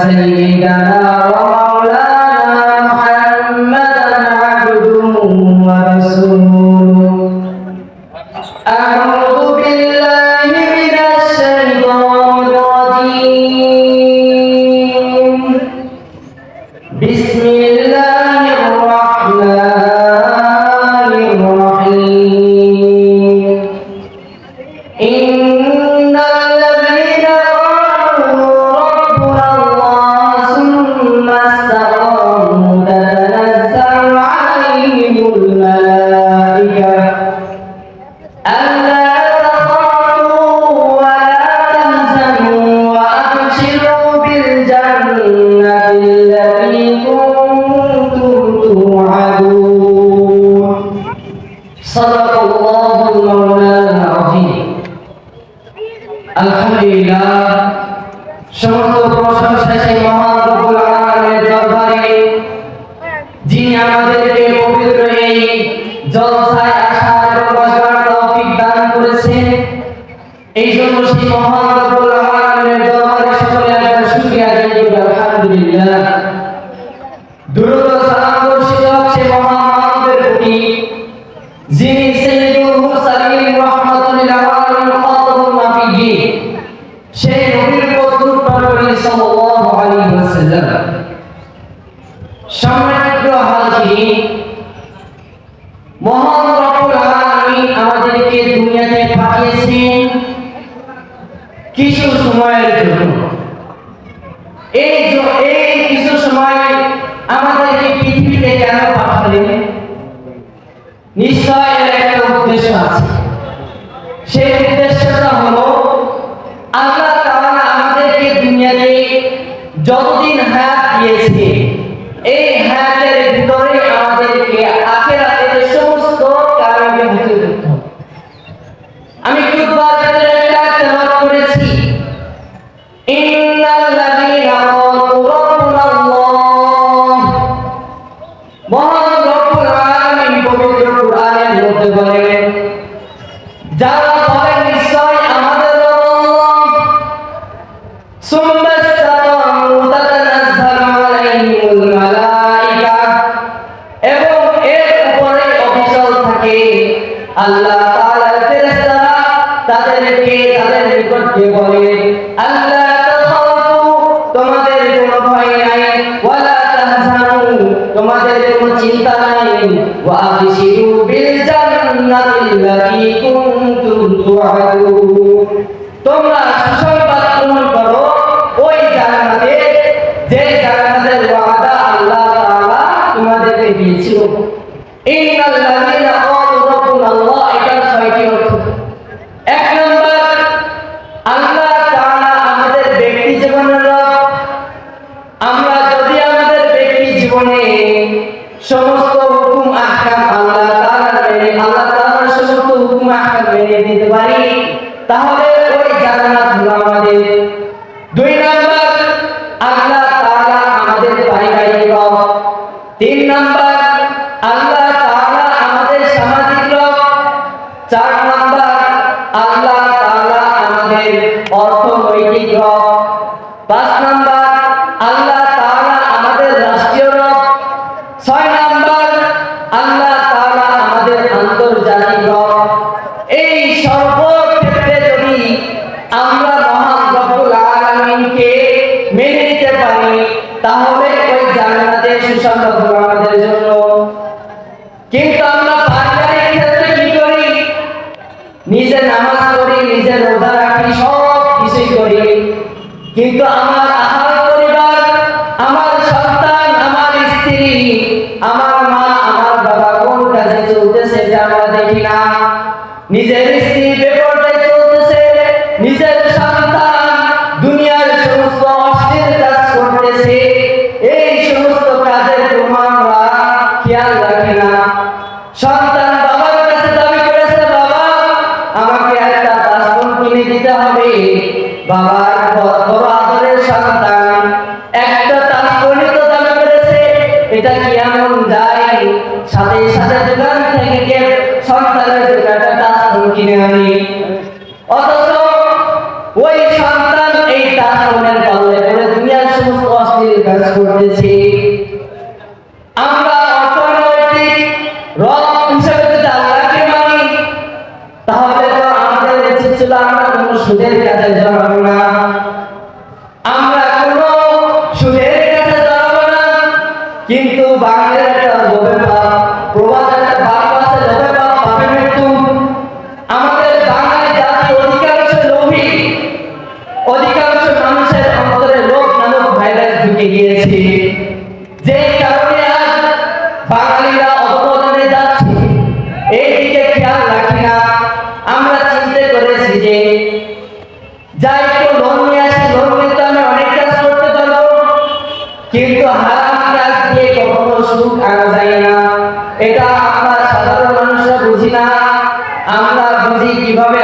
سيدنا আলহামদুলিল্লাহ। সমস্ত প্রশংসা সেই মহান রব্বুল আলামিনের দরবারে, যিনি আমাদেরকে পবিত্র এই জলসায় আসার বসবার তৌফিক দান করেছেন এই জন্য সেই মহান রব্বুল আলামিনের দরবারে সকলে একবার শুকরিয়া করি আলহামদুলিল্লাহ। কিছু সময়ের জন্য। এই এই কিছু সময় আমাদেরকে পৃথিবীতে কেন পাঠালেন নিশ্চয় এর একটা উদ্দেশ্য আছে। সেই উদ্দেশ্যটা হলো, আল্লাহ তাআলা আমাদেরকে দুনিয়াতে যতদিন হায়াত দিয়েছে, এই হায়াতের ভিতরে আমাদেরকে আল্লাহ তাআলার ফেরেশতারা তাদেরকে, তাদের নিকট গিয়ে বলে, আল্লাহ তাখাফু তোমাদের কোনো ভয় নাই, ওয়ালা তাহজানু, তোমাদের কোনো চিন্তা নাই। ওয়া আবশিরু বিল জান্নাতিল্লাতী কুনতুম তুআদুন। তোমরা সুসংবাদ গ্রহণ করো আহকাম দিতে পারি, তাহলে ওই জান্নাত হলো আমাদের দুই নাম্বার, আল্লাহ তাআলা আমাদের পারিবারিক রব। তিন নাম্বার, আল্লাহ তাআলা আমাদের সামাজিক রব। চার নাম্বার, আল্লাহ তাআলা আমাদের অর্থনৈতিক রব। পাঁচ পারি তাহলে ওই সুসংবাদ আমাদের জন্য। কিন্তু আমরা পারিবারিক ক্ষেত্রে কি করি? নিজে নামাজ পড়ি, নিজে রোজা রাখি, সব কিছুই করি। কিন্তু আমার আহার পরিবার, আমার সন্তান, আমার স্ত্রী, আমার মা, আমার বাবা কোন কাজে চলতেছে এটা আমরা দেখি না। নিজের স্ত্রী এটা কি এমন যায়? সাথে সাথে দোকান থেকে গিয়ে সন্তানের একটা তাসফোন কিনে আনি। অথচ ওই সন্তান এই পাল্লে পড়ে দুনিয়ার সমস্ত অশ্লীল কাজ করতেছি। আমরা অর্থনৈতিক হিসেবে যদি আল্লাহকে মানি, তাহলে তো আমাদের উচিত ছিল আমরা কোনো সুদের কাছে জড়াবো না। গিয়েছে যে কারণে আজ বাঙালিরা অধপতনে যাচ্ছে এই খেয়াল রাখি না। আমরা চিন্তা করেছি যে যাই একটু লোন নিয়ে আসি লোন নিতে আমি অনেক কাজ করতে পারব। কিন্তু হারাম কাজ দিয়ে কখনো সুখ আনা যায় না। এটা আমরা সাধারণ মানুষরা বুঝি না। আমরা বুঝি কীভাবে